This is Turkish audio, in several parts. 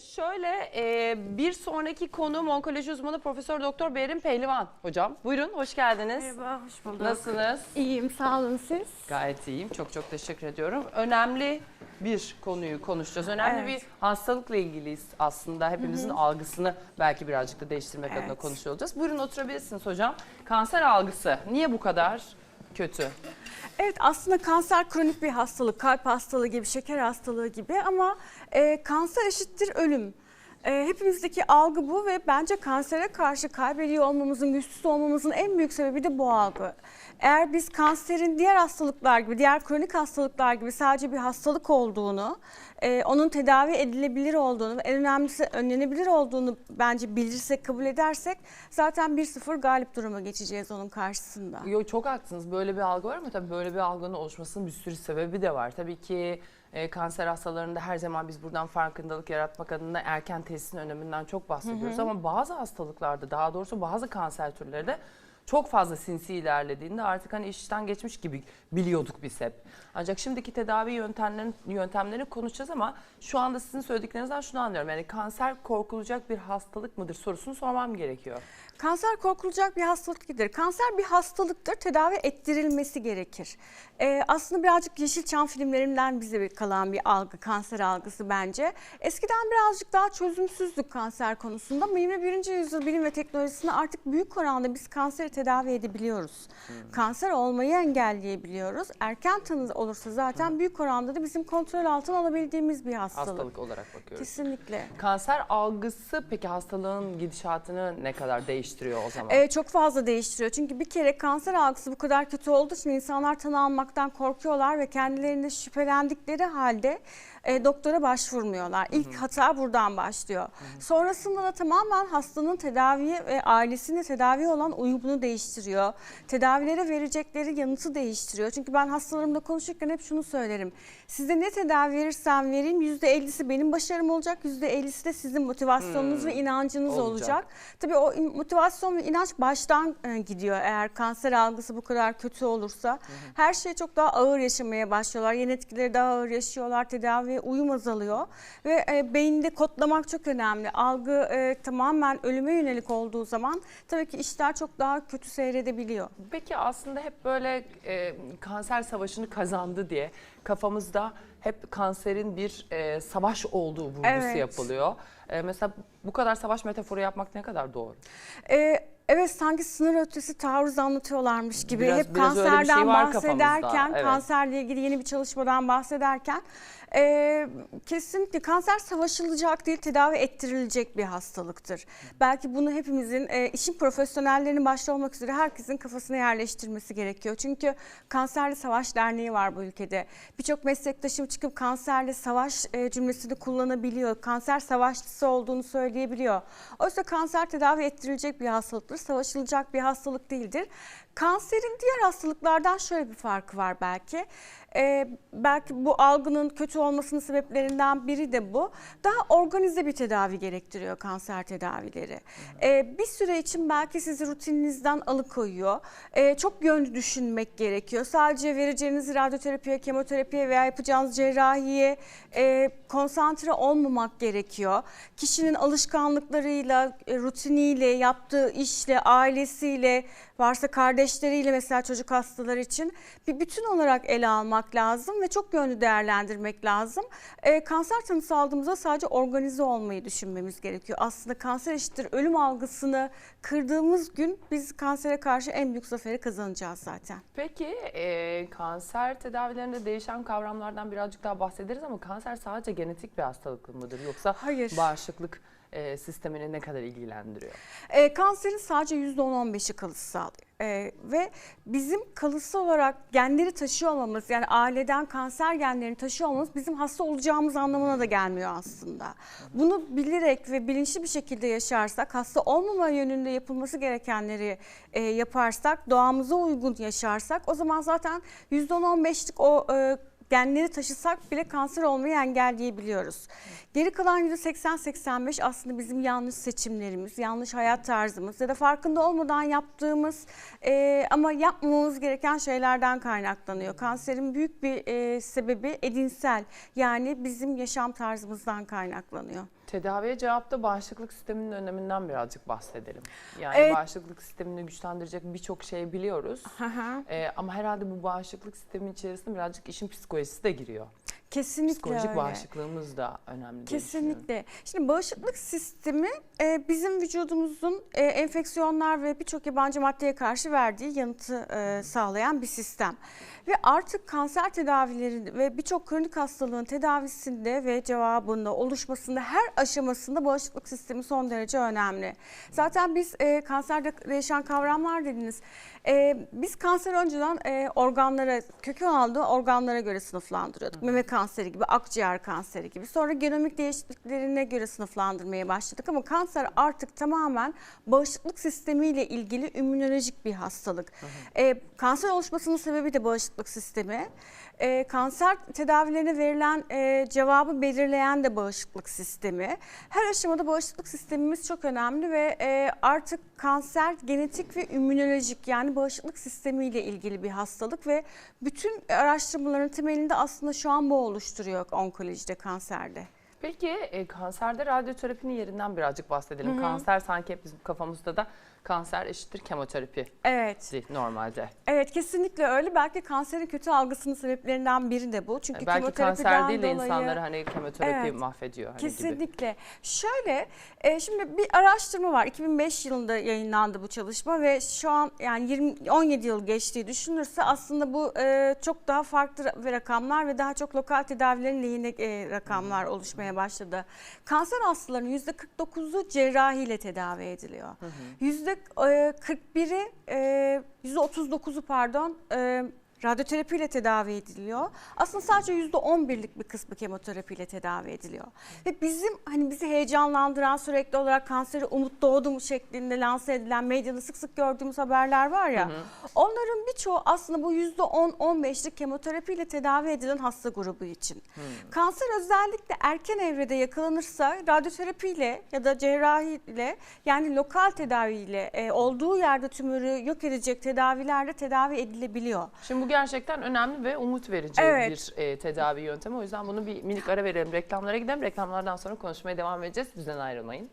şöyle e, bir sonraki konuğum onkoloji uzmanı Profesör Doktor Berin Pehlivan hocam. Buyurun hoş geldiniz. Merhaba, hoş bulduk. Nasılsınız? İyiyim, sağ olun siz. Gayet iyiyim. Çok çok teşekkür ediyorum. Önemli bir konuyu konuşacağız. Önemli Evet. bir hastalıkla ilgiliyiz aslında. Hepimizin algısını belki birazcık da değiştirmek adına Evet. konuşuyor olacağız. Buyurun oturabilirsiniz hocam. Kanser algısı niye bu kadar kötü? Evet aslında kanser kronik bir hastalık, kalp hastalığı gibi, şeker hastalığı gibi ama e, kanser eşittir ölüm. E, hepimizdeki algı bu ve bence kansere karşı kaybediyor olmamızın, güçsüz olmamızın en büyük sebebi de bu algı. Eğer biz kanserin diğer hastalıklar gibi, diğer kronik hastalıklar gibi sadece bir hastalık olduğunu, e, onun tedavi edilebilir olduğunu en önemlisi önlenebilir olduğunu bence bilirsek, kabul edersek zaten 1-0 galip duruma geçeceğiz onun karşısında. Yo, çok haklısınız. Böyle bir algı var ama tabii böyle bir algının oluşmasının bir sürü sebebi de var. Tabii ki e, kanser hastalarında her zaman biz buradan farkındalık yaratmak adına erken tesisin öneminden çok bahsediyoruz. Ama bazı hastalıklarda daha doğrusu bazı kanser türleri de çok fazla sinsi ilerlediğinde artık hani işten geçmiş gibi biliyorduk biz hep. Ancak şimdiki tedavi yöntemlerini, yöntemlerini konuşacağız ama şu anda sizin söylediklerinizden şunu anlıyorum. Yani kanser korkulacak bir hastalık mıdır sorusunu sormam gerekiyor. Kanser korkulacak bir hastalık değildir. Kanser bir hastalıktır, tedavi ettirilmesi gerekir. Ee, aslında birazcık Yeşilçam filmlerinden bize bir kalan bir algı, kanser algısı bence. Eskiden birazcık daha çözümsüzdük kanser konusunda ama 21. yüzyıl bilim ve teknolojisinde artık büyük oranda biz kanseri tedavi edebiliyoruz. Kanser olmayı engelleyebiliyoruz. Erken tanı olursa zaten büyük oranda da bizim kontrol altına alabildiğimiz bir hastalık. Hastalık olarak bakıyoruz. Kesinlikle. Kanser algısı peki hastalığın gidişatını ne kadar değiştiriyor o zaman? Ee, çok fazla değiştiriyor. Çünkü bir kere kanser algısı bu kadar kötü olduğu için insanlar tanı almaktan korkuyorlar ve kendilerinde şüphelendikleri halde e, doktora başvurmuyorlar. İlk hata buradan başlıyor. Sonrasında da tamamen hastanın tedaviye ve ailesine tedavi olan uyumunu değiştiriyor. Tedavilere verecekleri yanıtı değiştiriyor. Çünkü ben hastalarımla konuşurken hep şunu söylerim. Size ne tedavi verirsem vereyim %50'si benim başarım olacak, %50'si de sizin motivasyonunuz ve inancınız Olacak. olacak. Tabii o motivasyon ve inanç baştan e, gidiyor eğer kanser algısı bu kadar kötü olursa. Her şey çok daha ağır yaşamaya başlıyorlar. Yan etkileri daha ağır yaşıyorlar. Tedaviye uyum azalıyor. Ve e, beyinde kodlamak çok önemli. Algı e, tamamen ölüme yönelik olduğu zaman tabii ki işler çok daha kötü seyredebiliyor. Peki aslında hep böyle e, kanser savaşını kazandı diye kafamızda hep kanserin bir e, savaş olduğu vurgusu Evet. yapılıyor. E, mesela bu kadar savaş metaforu yapmak ne kadar doğru? Ee, evet sanki sınır ötesi taarruz anlatıyorlarmış gibi. Biraz- Hep biraz şey kanserden kafamızda, bahsederken, evet. kanserle ilgili yeni bir çalışmadan bahsederken e, kesinlikle kanser savaşılacak değil, tedavi ettirilecek bir hastalıktır. Belki bunu hepimizin, e, işin profesyonellerinin başta olmak üzere herkesin kafasına yerleştirmesi gerekiyor. Çünkü Kanserli Savaş Derneği var bu ülkede. Birçok meslektaşım çıkıp kanserli savaş e, cümlesini kullanabiliyor. Kanser savaşçısı olduğunu söyleyebiliyor. Oysa kanser tedavi ettirilecek bir hastalıktır, savaşılacak bir hastalık değildir. Kanserin diğer hastalıklardan şöyle bir farkı var belki. Ee, belki bu algının kötü olmasının sebeplerinden biri de bu. Daha organize bir tedavi gerektiriyor kanser tedavileri. Ee, bir süre için belki sizi rutininizden alıkoyuyor. Ee, çok yönlü düşünmek gerekiyor. Sadece vereceğiniz radyoterapiye, kemoterapiye veya yapacağınız cerrahiye e, konsantre olmamak gerekiyor. Kişinin alışkanlıklarıyla, e, rutiniyle, yaptığı işle, ailesiyle, varsa kardeşleriyle mesela çocuk hastaları için bir bütün olarak ele almak lazım ve çok yönlü değerlendirmek lazım. E, kanser tanısı aldığımızda sadece organize olmayı düşünmemiz gerekiyor. Aslında kanser eşittir ölüm algısını kırdığımız gün biz kansere karşı en büyük zaferi kazanacağız zaten. Peki e, kanser tedavilerinde değişen kavramlardan birazcık daha bahsederiz ama kanser sadece genetik bir hastalık mıdır yoksa Hayır. bağışıklık e, sistemini ne kadar ilgilendiriyor? E, kanserin sadece %10-15'i kalısı sağlıyor. E, ve bizim kalısı olarak genleri taşıyor olmamız yani aileden kanser genlerini taşıyor olmamız bizim hasta olacağımız anlamına da gelmiyor aslında. Bunu bilerek ve bilinçli bir şekilde yaşarsak hasta olmama yönünde yapılması gerekenleri e, yaparsak doğamıza uygun yaşarsak o zaman zaten %10-15'lik o e, genleri taşısak bile kanser olmayı engelleyebiliyoruz. Geri kalan %80-85 aslında bizim yanlış seçimlerimiz, yanlış hayat tarzımız ya da farkında olmadan yaptığımız e, ama yapmamamız gereken şeylerden kaynaklanıyor. Kanserin büyük bir e, sebebi edinsel yani bizim yaşam tarzımızdan kaynaklanıyor. Tedaviye cevapta bağışıklık sisteminin öneminden birazcık bahsedelim. Yani Evet. bağışıklık sistemini güçlendirecek birçok şey biliyoruz. Ee, ama herhalde bu bağışıklık sistemin içerisinde birazcık işin psikolojisi de giriyor. Kesinlikle Psikolojik öyle. bağışıklığımız da önemli. Kesinlikle. Şimdi bağışıklık sistemi e, bizim vücudumuzun e, enfeksiyonlar ve birçok yabancı maddeye karşı verdiği yanıtı e, sağlayan bir sistem. Ve artık kanser tedavileri ve birçok kronik hastalığın tedavisinde ve cevabında oluşmasında her aşamasında bağışıklık sistemi son derece önemli. Zaten biz e, kanserde değişen kavramlar dediniz. E, biz kanser önceden e, organlara, kökü aldığı organlara göre sınıflandırıyorduk. Meme kanseri gibi, akciğer kanseri gibi. Sonra genomik değişikliklerine göre sınıflandırmaya başladık. Ama kanser artık tamamen bağışıklık sistemiyle ilgili immünolojik bir hastalık. E, kanser oluşmasının sebebi de bağışıklık sistemi. E, kanser tedavilerine verilen e, cevabı belirleyen de bağışıklık sistemi. Her aşamada bağışıklık sistemimiz çok önemli ve e, artık kanser genetik ve immünolojik yani bağışıklık sistemiyle ilgili bir hastalık ve bütün araştırmaların temelinde aslında şu an bu oluşturuyor onkolojide, kanserde. Peki e, kanserde radyoterapinin yerinden birazcık bahsedelim. Kanser sanki hep bizim kafamızda da kanser eşittir kemoterapi Evet. normalde. Evet kesinlikle öyle. Belki kanserin kötü algısının sebeplerinden biri de bu. Çünkü Belki kemoterapiden kanser değil de dolayı- insanları hani kemoterapi Evet. mahvediyor hani gibi. Kesinlikle. Şöyle, e, şimdi bir araştırma var. 2005 yılında yayınlandı bu çalışma ve şu an yani 20 17 yıl geçtiği düşünülürse aslında bu e, çok daha farklı ra- rakamlar ve daha çok lokal tedavilerin lehine e, rakamlar oluşmaya başladı. Kanser hastalarının %49'u cerrahiyle tedavi ediliyor. %41'i, e, %39'u pardon, radyoterapiyle tedavi ediliyor. Aslında sadece %11'lik bir kısmı kemoterapiyle tedavi ediliyor. Ve bizim hani bizi heyecanlandıran sürekli olarak kanseri umut doğdu mu şeklinde lanse edilen medyada sık sık gördüğümüz haberler var ya. Onların birçoğu aslında bu %10-15'lik kemoterapiyle tedavi edilen hasta grubu için. Kanser özellikle erken evrede yakalanırsa radyoterapiyle ya da cerrahiyle yani lokal tedaviyle e, olduğu yerde tümörü yok edecek tedavilerle tedavi edilebiliyor. Şimdi bu gerçekten önemli ve umut verici Evet. bir e, tedavi yöntemi. O yüzden bunu bir minik ara verelim. Reklamlara gidelim. Reklamlardan sonra konuşmaya devam edeceğiz. Bizden ayrılmayın.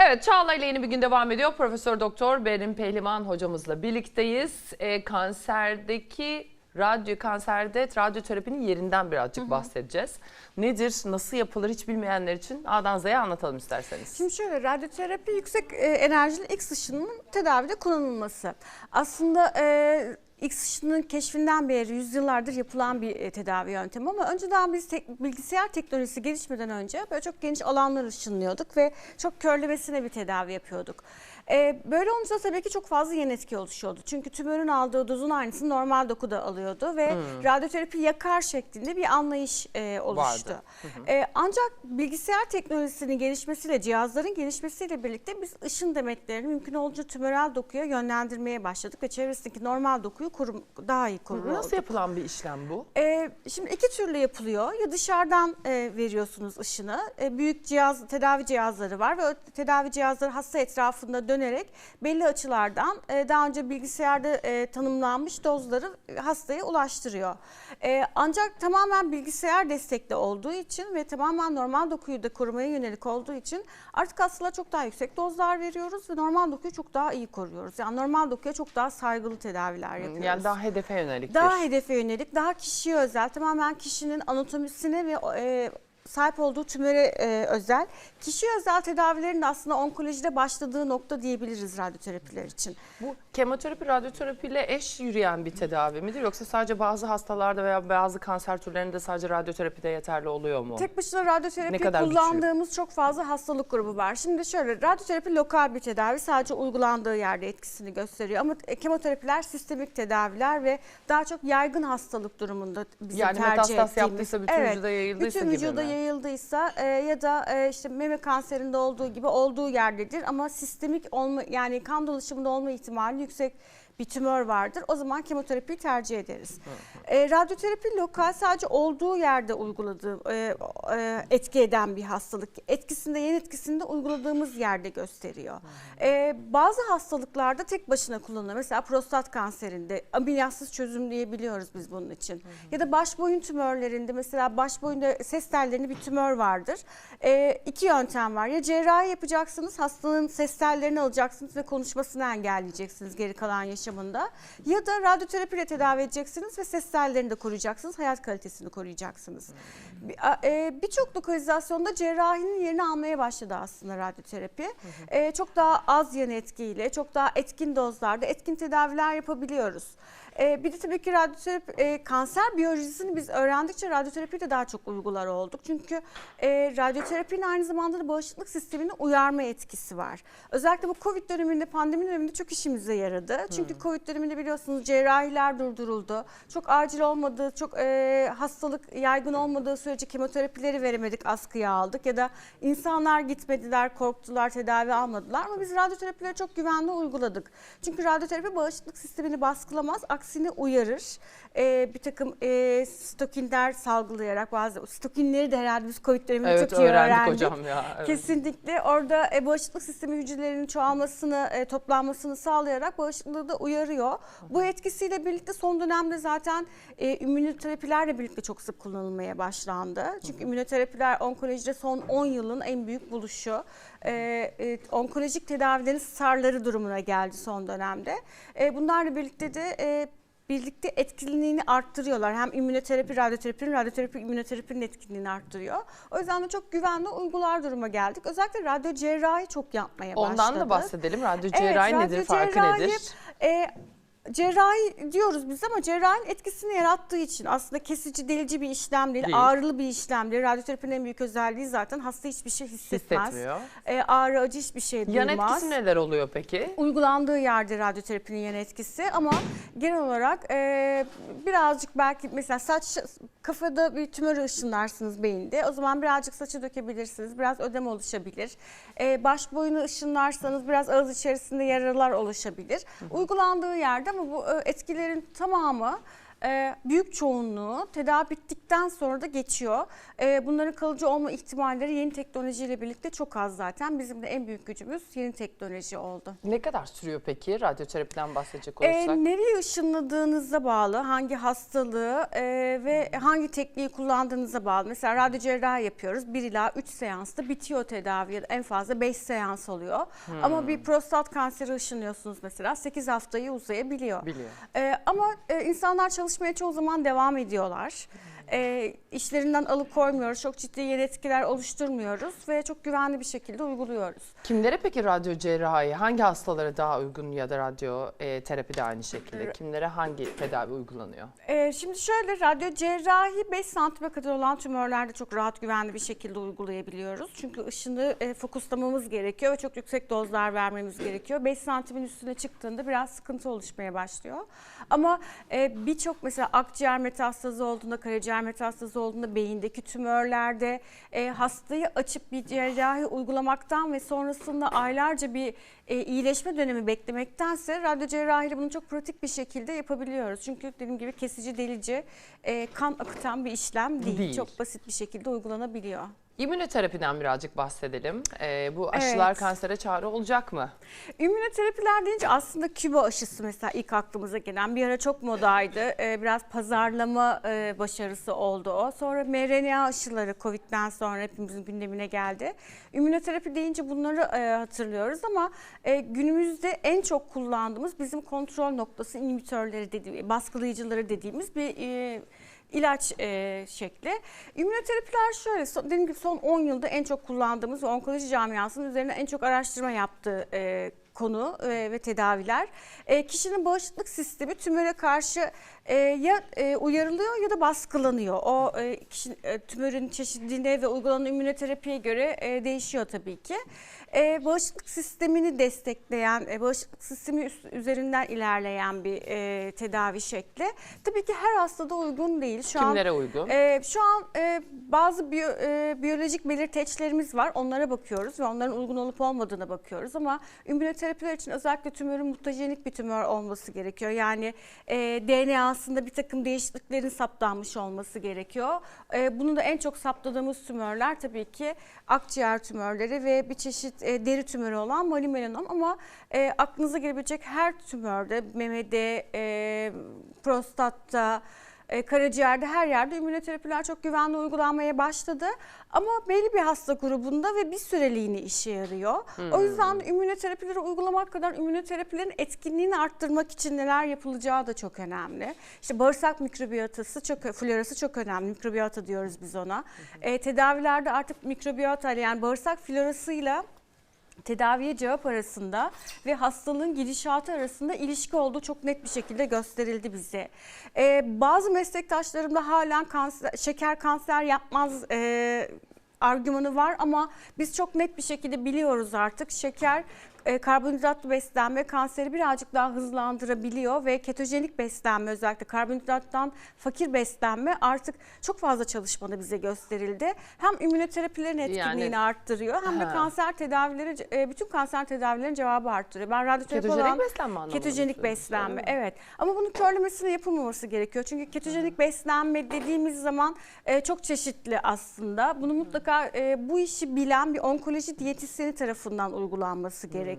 Evet Çağla ile yeni bir gün devam ediyor. Profesör Doktor Berin Pehlivan hocamızla birlikteyiz. E, kanserdeki radyo kanserde radyoterapinin yerinden birazcık bahsedeceğiz. Nedir, nasıl yapılır hiç bilmeyenler için A'dan Z'ye anlatalım isterseniz. Şimdi şöyle radyoterapi yüksek e, enerjili X ışınının tedavide kullanılması. Aslında e, X ışınının keşfinden beri yüzyıllardır yapılan bir e, tedavi yöntemi ama önceden biz tek- bilgisayar teknolojisi gelişmeden önce böyle çok geniş alanlar ışınlıyorduk ve çok körlemesine bir tedavi yapıyorduk. E, böyle olunca tabii ki çok fazla yan etki oluşuyordu. Çünkü tümörün aldığı dozun aynısını normal dokuda alıyordu ve radyoterapi yakar şeklinde bir anlayış e, oluştu. Vardı. Ee, ancak bilgisayar teknolojisinin gelişmesiyle, cihazların gelişmesiyle birlikte biz ışın demetlerini mümkün olduğunca tümörel dokuya yönlendirmeye başladık ve çevresindeki normal dokuyu korum, daha iyi koruyor. Nasıl yapılan bir işlem bu? Ee, şimdi iki türlü yapılıyor. Ya dışarıdan e, veriyorsunuz ışını. E, büyük cihaz, tedavi cihazları var ve tedavi cihazları hasta etrafında dönerek belli açılardan e, daha önce bilgisayarda e, tanımlanmış dozları hastaya ulaştırıyor. E, ancak tamamen bilgisayar destekli olduğu için ve tamamen normal dokuyu da korumaya yönelik olduğu için artık hastalara çok daha yüksek dozlar veriyoruz ve normal dokuyu çok daha iyi koruyoruz. Yani normal dokuya çok daha saygılı tedaviler yapıyoruz. Yani daha hedefe yönelik Daha hedefe yönelik, daha kişiye özel, tamamen kişinin anatomisine ve e, sahip olduğu tümöre e, özel. Kişiye özel tedavilerin de aslında onkolojide başladığı nokta diyebiliriz radyoterapiler için. Bu kemoterapi, radyoterapi ile eş yürüyen bir tedavi midir? Yoksa sadece bazı hastalarda veya bazı kanser türlerinde sadece radyoterapide yeterli oluyor mu? Tek başına radyoterapi kadar güçlü? kullandığımız çok fazla hastalık grubu var. Şimdi şöyle radyoterapi lokal bir tedavi sadece uygulandığı yerde etkisini gösteriyor. Ama e, kemoterapiler sistemik tedaviler ve daha çok yaygın hastalık durumunda bizim Yani tercih metastas ettiğimiz. yaptıysa bütün vücuda yayıldıysa bütün gibi vücuda mi? Yayıldıysa e, ya da e, işte meme kanserinde olduğu gibi olduğu yerdedir ama sistemik olma yani kan dolaşımında olma ihtimali yüksek bir tümör vardır. O zaman kemoterapiyi tercih ederiz. E, radyoterapi lokal sadece olduğu yerde uyguladığı e, e, etki eden bir hastalık. Etkisinde yan etkisinde uyguladığımız yerde gösteriyor. E, bazı hastalıklarda tek başına kullanılıyor. Mesela prostat kanserinde ameliyatsız çözüm diyebiliyoruz biz bunun için. Ya da baş boyun tümörlerinde mesela baş boyunda ses bir tümör vardır. E, iki yöntem var. Ya cerrahi yapacaksınız, hastanın ses tellerini alacaksınız ve konuşmasını engelleyeceksiniz geri kalan yaşamında. Ya da radyoterapiyle tedavi edeceksiniz ve ses tellerini de koruyacaksınız, hayat kalitesini koruyacaksınız. E, Birçok lokalizasyonda cerrahinin yerini almaya başladı aslında radyoterapi. E, çok daha az yan etkiyle, çok daha etkin dozlarda etkin tedaviler yapabiliyoruz. E, bir de tabii ki radyoterapi, e, kanser biyolojisini biz öğrendikçe radyoterapi de daha çok uygular olduk. Çünkü e, radyoterapinin aynı zamanda da bağışıklık sistemini uyarma etkisi var. Özellikle bu Covid döneminde, pandemi döneminde çok işimize yaradı. Çünkü Covid döneminde biliyorsunuz cerrahiler durduruldu. Çok acil olmadığı, çok e, hastalık yaygın olmadığı sürece kemoterapileri veremedik, askıya aldık. Ya da insanlar gitmediler, korktular, tedavi almadılar. Ama biz radyoterapileri çok güvenli uyguladık. Çünkü radyoterapi bağışıklık sistemini baskılamaz, aksine uyarır. E, bir takım e, stokinler salgılayarak bazı stokinleri de herhalde biz Covid döneminde Evet çok iyi öğrendik öğrendik. hocam ya. Evet. Kesinlikle orada e, bağışıklık sistemi hücrelerinin çoğalmasını, e, toplanmasını sağlayarak bağışıklığı da uyarıyor. Bu etkisiyle birlikte son dönemde zaten e, immünoterapilerle birlikte çok sık kullanılmaya başlandı. Çünkü immünoterapiler onkolojide son 10 yılın en büyük buluşu. E, e, onkolojik tedavilerin starları durumuna geldi son dönemde. E, bunlarla birlikte de e, birlikte etkinliğini arttırıyorlar. Hem immünoterapi, radyoterapinin, radyoterapi, immünoterapinin etkinliğini arttırıyor. O yüzden de çok güvenli uygular duruma geldik. Özellikle radyo cerrahi çok yapmaya başladık. Ondan da bahsedelim. Radyo Evet, cerrahi radyo nedir, farkı cerrahi, nedir? E, cerrahi diyoruz biz ama cerrahinin etkisini yarattığı için aslında kesici, delici bir işlem değil, Değil. ağrılı bir işlem değil. Radyoterapinin en büyük özelliği zaten hasta hiçbir şey hissetmez. Hissetmiyor. E, ağrı, acı hiçbir şey Yan duymaz etkisi neler oluyor peki? uygulandığı yerde radyoterapinin yan etkisi ama genel olarak e, birazcık belki mesela saç kafada bir tümör ışınlarsınız beyinde o zaman birazcık saçı dökebilirsiniz biraz ödem oluşabilir e, baş boyunu ışınlarsanız biraz ağız içerisinde yaralar oluşabilir uygulandığı yerde ama bu e, etkilerin tamamı e, büyük çoğunluğu tedavi bittikten sonra da geçiyor. E, bunların kalıcı olma ihtimalleri yeni teknolojiyle birlikte çok az zaten. Bizim de en büyük gücümüz yeni teknoloji oldu. Ne kadar sürüyor peki radyoterapiden bahsedecek E, olursak? nereye ışınladığınıza bağlı, hangi hastalığı e, ve hangi tekniği kullandığınıza bağlı. Mesela radyo cerrahi yapıyoruz. 1 ila 3 seansta bitiyor tedavi ya da en fazla 5 seans oluyor. Ama bir prostat kanseri ışınlıyorsunuz mesela 8 haftayı uzayabiliyor. Biliyor. E, ama e, insanlar çalışmaya çoğu zaman devam ediyorlar. E, işlerinden alıkoymuyoruz, çok ciddi yan etkiler oluşturmuyoruz ve çok güvenli bir şekilde uyguluyoruz. Kimlere peki radyo cerrahi, hangi hastalara daha uygun ya da radyo e, terapi de aynı şekilde? Kimlere hangi tedavi uygulanıyor? Ee, şimdi şöyle radyo cerrahi 5 santime kadar olan tümörlerde çok rahat güvenli bir şekilde uygulayabiliyoruz. Çünkü ışını e, fokuslamamız gerekiyor ve çok yüksek dozlar vermemiz gerekiyor. 5 santimin üstüne çıktığında biraz sıkıntı oluşmaya başlıyor. Ama e, birçok mesela akciğer metastazı olduğunda, karaciğer metastazı olduğunda, beyindeki tümörlerde e, hastayı açıp bir cerrahi uygulamaktan ve sonrasında aylarca bir e, iyileşme dönemi beklemektense radyo cerrahiyle bunu çok pratik bir şekilde yapabiliyoruz. Çünkü dediğim gibi kesici, delici, e, kan akıtan bir işlem değil. Değil. Çok basit bir şekilde uygulanabiliyor. İmmünoterapiden birazcık bahsedelim. E, bu aşılar Evet. kansere çare olacak mı? İmmünoterapiler deyince aslında Küba aşısı mesela ilk aklımıza gelen bir ara çok modaydı. Ee, biraz pazarlama e, başarısı oldu o. Sonra mRNA aşıları Covid'den sonra hepimizin gündemine geldi. İmmünoterapi deyince bunları e, hatırlıyoruz ama e, günümüzde en çok kullandığımız bizim kontrol noktası inhibitörleri dediğimiz, baskılayıcıları dediğimiz bir e, ilaç e, şekli. İmmünoterapiler şöyle, son, dediğim gibi son 10 yılda en çok kullandığımız ve onkoloji camiasının üzerine en çok araştırma yaptığı e, konu e, ve tedaviler. E, kişinin bağışıklık sistemi tümöre karşı e, ya e, uyarılıyor ya da baskılanıyor. O e, kişi, e, tümörün çeşitliliğine ve uygulanan immünoterapiye göre e, değişiyor tabii ki. E, bağışıklık sistemini destekleyen, e, bağışıklık sistemi üst- üzerinden ilerleyen bir e, tedavi şekli. Tabii ki her hastada uygun değil. Şu an Kimlere uygun? ee, şu an e, bazı biyo- e, biyolojik belirteçlerimiz var. Onlara bakıyoruz ve onların uygun olup olmadığına bakıyoruz. Ama immünoterapiler için özellikle tümörün mutajenik bir tümör olması gerekiyor. Yani e, DNA'sında bir takım değişikliklerin saptanmış olması gerekiyor. E, bunu da en çok saptadığımız tümörler tabii ki akciğer tümörleri ve bir çeşit e, deri tümörü olan malimelanom. Ama e, aklınıza gelebilecek her tümörde, memede, e, prostatta, e, karaciğerde her yerde immünoterapiler çok güvenli uygulanmaya başladı. Ama belli bir hasta grubunda ve bir süreliğine işe yarıyor. O yüzden immünoterapileri uygulamak kadar immünoterapilerin etkinliğini arttırmak için neler yapılacağı da çok önemli. İşte bağırsak mikrobiyotası çok florası çok önemli. Mikrobiyota diyoruz biz ona. E, tedavilerde artık mikrobiyota yani bağırsak florasıyla tedaviye cevap arasında ve hastalığın gidişatı arasında ilişki olduğu çok net bir şekilde gösterildi bize. Ee, bazı meslektaşlarımda halen kanser, şeker kanser yapmaz e, argümanı var ama biz çok net bir şekilde biliyoruz artık şeker e, karbonhidratlı beslenme kanseri birazcık daha hızlandırabiliyor ve ketojenik beslenme özellikle karbonhidrattan fakir beslenme artık çok fazla çalışmada bize gösterildi. Hem immünoterapilerin etkinliğini Yani- arttırıyor hem de kanser tedavileri e, bütün kanser tedavilerin cevabı arttırıyor. Ben radyoterapi olan Ketojenik beslenme anlamında. mı ketojenik beslenme evet ama bunun körlemesine yapılmaması gerekiyor. Çünkü ketojenik beslenme dediğimiz zaman e, çok çeşitli aslında. Bunu mutlaka e, bu işi bilen bir onkoloji diyetisyeni tarafından uygulanması gerekiyor.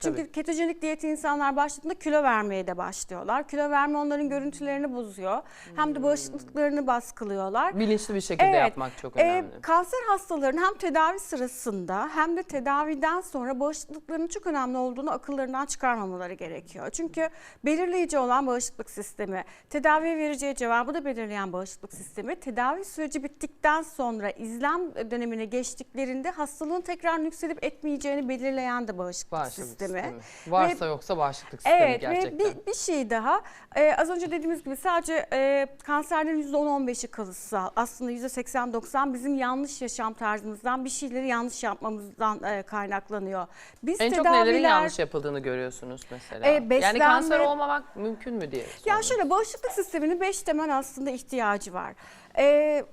Çünkü tabii. ketojenik diyeti insanlar başladığında kilo vermeye de başlıyorlar. Kilo verme onların görüntülerini bozuyor. Hem de bağışıklıklarını baskılıyorlar. Bilinçli bir şekilde Evet. yapmak çok Ee, önemli. kanser hastalarının hem tedavi sırasında hem de tedaviden sonra bağışıklıklarının çok önemli olduğunu akıllarından çıkarmamaları gerekiyor. Çünkü belirleyici olan bağışıklık sistemi, tedaviye vereceği cevabı da belirleyen bağışıklık sistemi, tedavi süreci bittikten sonra izlem dönemine geçtiklerinde hastalığın tekrar yükselip etmeyeceğini belirleyen de bağışıklık, Bağışıklık sistemi. sistemi. Varsa yoksa bağışıklık sistemi Evet gerçekten. ve bir, bir şey daha Ee, az önce dediğimiz gibi sadece e, kanserlerin %10-15'i kalıtsal aslında %80-90 bizim yanlış yaşam tarzımızdan bir şeyleri yanlış yapmamızdan e, kaynaklanıyor. Biz En çok tedaviler, nelerin yanlış yapıldığını görüyorsunuz mesela? E, Yani beslenme- kanser olmamak mümkün mü diye. Ya şöyle bağışıklık sisteminin 5 temel aslında ihtiyacı var. Ee,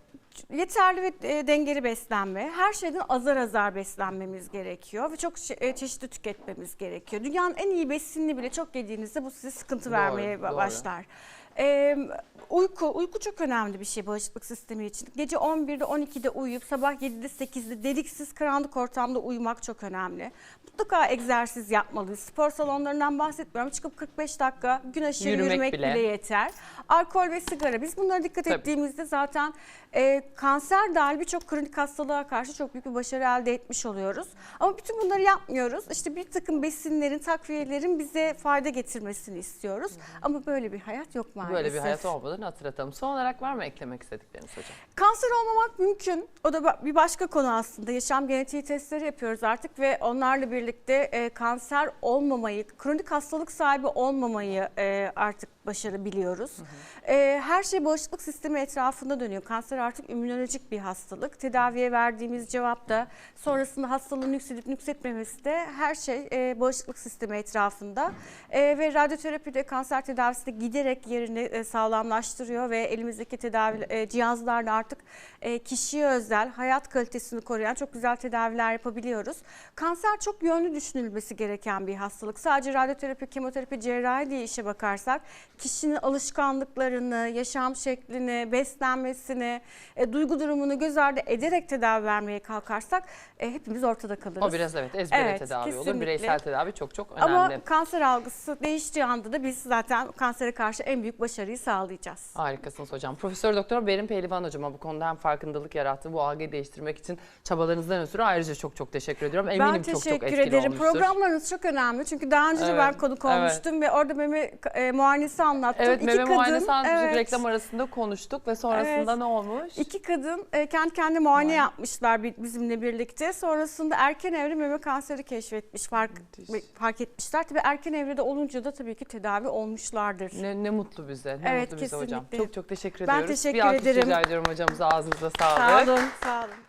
yeterli ve e, dengeli beslenme, her şeyden azar azar beslenmemiz gerekiyor ve çok e, çeşitli tüketmemiz gerekiyor. Dünyanın en iyi besinini bile çok yediğinizde bu size sıkıntı Doğru, vermeye doğru. başlar. Ee, uyku, uyku çok önemli bir şey bağışıklık sistemi için. Gece 11'de 12'de uyuyup sabah 7'de 8'de deliksiz karanlık ortamda uyumak çok önemli. Mutlaka egzersiz yapmalıyız. Spor salonlarından bahsetmiyorum. Çıkıp 45 dakika gün aşırı Yürümek yürümek, bile. bile. yeter. Alkol ve sigara. Biz bunlara dikkat Tabii. ettiğimizde zaten e, kanser dahil birçok kronik hastalığa karşı çok büyük bir başarı elde etmiş oluyoruz. Ama bütün bunları yapmıyoruz. İşte bir takım besinlerin, takviyelerin bize fayda getirmesini istiyoruz. Ama böyle bir hayat yok maalesef. Böyle bir hayat olmadığını hatırlatalım. Son olarak var mı eklemek istedikleriniz hocam? Kanser olmamak mümkün. O da bir başka konu aslında. Yaşam genetiği testleri yapıyoruz artık ve onlarla birlikte e, kanser olmamayı, kronik hastalık sahibi olmamayı e, artık başarabiliyoruz. E, her şey bağışıklık sistemi etrafında dönüyor. Kanser artık immünolojik bir hastalık. Tedaviye verdiğimiz cevap da sonrasında hastalığın yükselip yükseltmemesi de her şey e, bağışıklık sistemi etrafında. E, ve radyoterapi de kanser tedavisinde giderek yerini e, sağlamlaştırıyor ve elimizdeki tedavi e, cihazlarla artık e, kişiye özel hayat kalitesini koruyan çok güzel tedaviler yapabiliyoruz. Kanser çok yönlü düşünülmesi gereken bir hastalık. Sadece radyoterapi, kemoterapi, cerrahi diye işe bakarsak kişinin alışkanlıklarını, yaşam şeklini, beslenmesini, e, duygu durumunu göz ardı ederek tedavi vermeye kalkarsak e, hepimiz ortada kalırız. O biraz evet ezbere Evet, tedavi olur. kesinlikle. Bireysel tedavi çok çok önemli. Ama kanser algısı değiştiği anda da biz zaten kansere karşı en büyük başarıyı sağlayacağız. Harikasınız hocam. Profesör Doktor Berin Pehlivan hocama bu konuda hem farkındalık yarattı, bu algıyı değiştirmek için çabalarınızdan ötürü ayrıca çok çok teşekkür ediyorum. Eminim ben çok çok teşekkür etkili ederim. olmuştur. Programlarınız çok önemli çünkü daha önce de Evet, ben konuk evet. olmuştum ve orada meme e, muayenesi anlattın. Evet İki meme kadın, anlatmıştık. evet. reklam arasında konuştuk ve sonrasında Evet. ne olmuş? İki kadın e, kendi kendine muayene Muayene. yapmışlar bi- bizimle birlikte. Sonrasında erken evre meme kanseri keşfetmiş, fark, Müthiş. fark etmişler. Tabii erken evrede olunca da tabii ki tedavi olmuşlardır. Ne, ne mutlu bize. Ne Evet, mutlu bize hocam. kesinlikle. Çok çok teşekkür Ben ediyoruz. teşekkür bir ederim. rica ediyorum hocamıza ağzınıza sağlık. Sağ olun, sağ olun.